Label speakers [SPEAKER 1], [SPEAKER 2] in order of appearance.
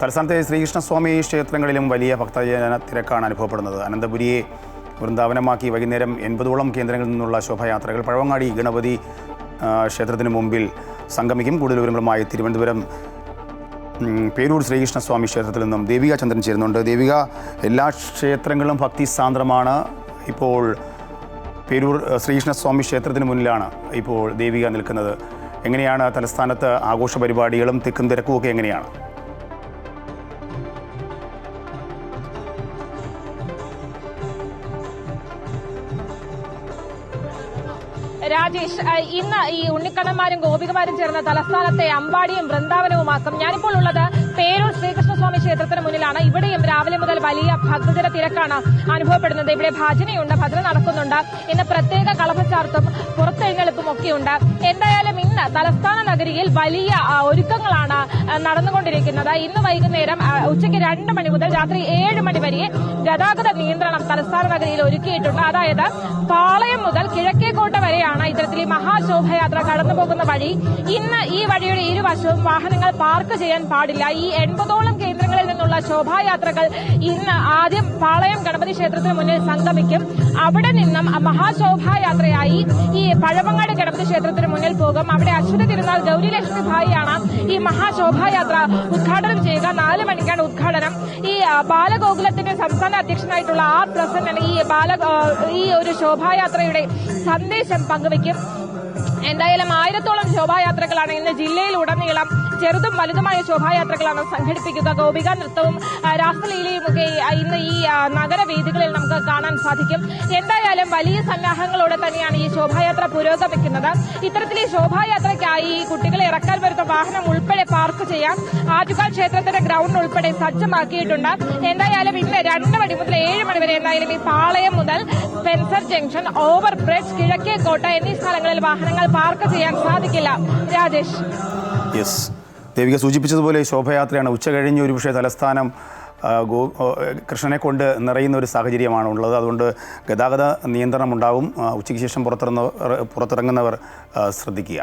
[SPEAKER 1] തലസ്ഥാനത്തെ ശ്രീകൃഷ്ണസ്വാമി ക്ഷേത്രങ്ങളിലും വലിയ ഭക്തജന തിരക്കാണ് അനുഭവപ്പെടുന്നത്. അനന്തപുരിയെ വൃന്ദാവനമാക്കി വൈകുന്നേരം എൺപതോളം കേന്ദ്രങ്ങളിൽ നിന്നുള്ള ശോഭായാത്രകൾ പഴവങ്ങാടി ഗണപതി ക്ഷേത്രത്തിന് മുമ്പിൽ സംഗമിക്കും. കൂടുതൽ വിവരങ്ങളുമായി തിരുവനന്തപുരം പേരൂർ ശ്രീകൃഷ്ണസ്വാമി ക്ഷേത്രത്തിൽ നിന്നും ദേവിക ചന്ദ്രൻ ചേരുന്നുണ്ട്. ദേവിക എല്ലാ ക്ഷേത്രങ്ങളും ഭക്തി സാന്ദ്രമാണ്. ഇപ്പോൾ പേരൂർ ശ്രീകൃഷ്ണസ്വാമി ക്ഷേത്രത്തിന് മുന്നിലാണ് ഇപ്പോൾ ദേവിക നിൽക്കുന്നത്. എങ്ങനെയാണ് തലസ്ഥാനത്ത് ആഘോഷ പരിപാടികളും തിക്കും തിരക്കും ഒക്കെ എങ്ങനെയാണ്?
[SPEAKER 2] രാജേഷ് ഇന്ന് ഈ ഉണ്ണിക്കണ്ണന്മാരും ഗോപികമാരും ചേർന്ന തലസ്ഥാനത്തെ അമ്പാടിയും വൃന്ദാവനവുമാക്കും. ഞാനിപ്പോൾ ഉള്ളത് പേരൂർ ശ്രീകൃഷ്ണസ്വാമി ക്ഷേത്രത്തിന് മുന്നിലാണ്. ഇവിടെയും രാവിലെ മുതൽ വലിയ ഭക്തജന തിരക്കാണ് അനുഭവപ്പെടുന്നത്. ഇവിടെ ഭജനയുണ്ട് ഭജന നടക്കുന്നുണ്ട്. ഇന്ന് പ്രത്യേക കളഭച്ചാർത്തും പുറത്തെഴുന്നള്ളിപ്പും ഒക്കെയുണ്ട്. എന്തായാലും ഇന്ന് തലസ്ഥാന നഗരിയിൽ വലിയ ഒരുക്കങ്ങളാണ് നടന്നുകൊണ്ടിരിക്കുന്നത്. ഇന്ന് വൈകുന്നേരം ഉച്ചയ്ക്ക് രണ്ട് മണി മുതൽ രാത്രി ഏഴ് മണി വരെ ഗതാഗത നിയന്ത്രണം തലസ്ഥാന നഗരിയിൽ ഒരുക്കിയിട്ടുണ്ട്. അതായത് പാളയം മുതൽ കിഴക്കേക്കോട്ട വരെയാണ് ഇത്തരത്തിൽ ഈ മഹാശോഭയാത്ര കടന്നുപോകുന്ന വഴി. ഇന്ന് ഈ വഴിയുടെ ഇരുവശവും വാഹനങ്ങൾ പാർക്ക് ചെയ്യാൻ പാടില്ല. ഈ എൺപതോളം കേന്ദ്രങ്ങളിൽ നിന്നുള്ള ശോഭായാത്രകൾ ഇന്ന് ആദ്യം പാളയം ഗണപതി ക്ഷേത്രത്തിന് മുന്നിൽ സംഗമിക്കും. അവിടെ നിന്നും മഹാശോഭായാത്രയായി ഈ പഴവങ്ങാട് ഗണപതി ക്ഷേത്രത്തിന് മുന്നിൽ പോകും. അവിടെ അശ്വതി തിരുനാൾ ഗൗരി ലക്ഷ്മി ഭായിയാണ് ഈ മഹാശോഭായാത്ര ഉദ്ഘാടനം ചെയ്യുക. നാല് മണിക്കാണ് ഉദ്ഘാടനം. ബാലഗോകുലത്തിന്റെ സംസ്ഥാന അധ്യക്ഷനായിട്ടുള്ള ആർ പ്രസന്നൻ ഈ ബാല ഈ ഒരു ശോഭായാത്രയുടെ സന്ദേശം പങ്കുവയ്ക്കും. എന്തായാലും ആയിരത്തോളം ശോഭായാത്രകളാണ് ഇന്ന് ജില്ലയിലുടനീളം ചെറുതും വലുതുമായ ശോഭായാത്രകളാണ് സംഘടിപ്പിക്കുക. ഗോപിക നൃത്തവും രാസലീലയും ഒക്കെ ഇന്ന് ഈ നഗരവേദികളിൽ നമുക്ക് കാണാൻ സാധിക്കും. എന്തായാലും വലിയ സന്നാഹങ്ങളോടെ തന്നെയാണ് ഈ ശോഭായാത്ര പുരോഗമിക്കുന്നത്. ഇത്തരത്തിലെ ഈ ശോഭായാത്രയ്ക്കായി കുട്ടികളെ ഇറക്കാൻ വരുന്ന വാഹനം ഉൾപ്പെടെ പാർക്ക് ചെയ്യാൻ ആറ്റുകാൽ ക്ഷേത്രത്തിന്റെ ഗ്രൗണ്ട് ഉൾപ്പെടെ സജ്ജമാക്കിയിട്ടുണ്ട്. എന്തായാലും ഇന്ന് രണ്ട് മണി മുതൽ ഏഴ് മണി വരെ എന്തായാലും ഈ പാളയം മുതൽ Spencer junction over bridge Kizhakkekotta എന്നീ സ്ഥലങ്ങളിൽ വാഹനങ്ങൾ പാർക്ക് ചെയ്യാൻ സാധിക്കില്ല. രാജേഷ്.
[SPEAKER 1] യെസ് ദേവിക സൂചിപ്പിച്ചതുപോലെ ശോഭയാത്രയാണ് ഉച്ച കഴിഞ്ഞ് ഒരുപക്ഷെ തലസ്ഥാനം ഗോ കൃഷ്ണനെ കൊണ്ട് നിറയുന്ന ഒരു സാഹചര്യമാണ് ഉള്ളത്. അതുകൊണ്ട് ഗതാഗത നിയന്ത്രണം ഉണ്ടാവും. ഉച്ചയ്ക്ക് ശേഷം പുറത്തിറങ്ങുന്നവർ പുറത്തിറങ്ങുന്നവർ ശ്രദ്ധിക്കുക.